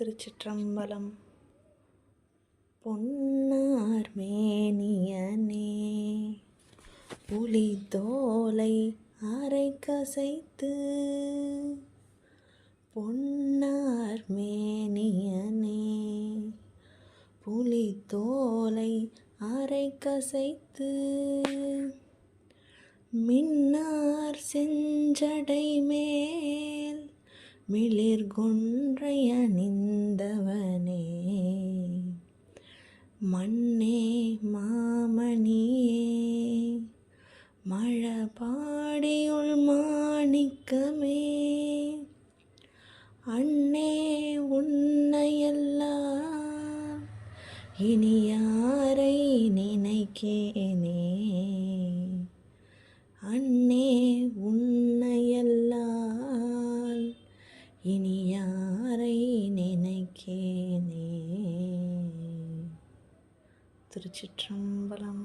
திருச்சிற்றம்பலம். பொன்னார் மேனியனே புலி தோலை அரை கசைத்து பொன்னார் மேனியனே புலி தோலை அரை கசைத்து மின்னார் செஞ்சடை மேல் மிளிர் கொன்றை அணிந்தவனே. மண்ணே மாமணியே மழபாடியுள் மாணிக்கமே அண்ணே உன்னையெல்லாம் இனி யாரை நினைக்கேனே. யாரை நினைக்கேனே? திருச்சிற்றம்பலம்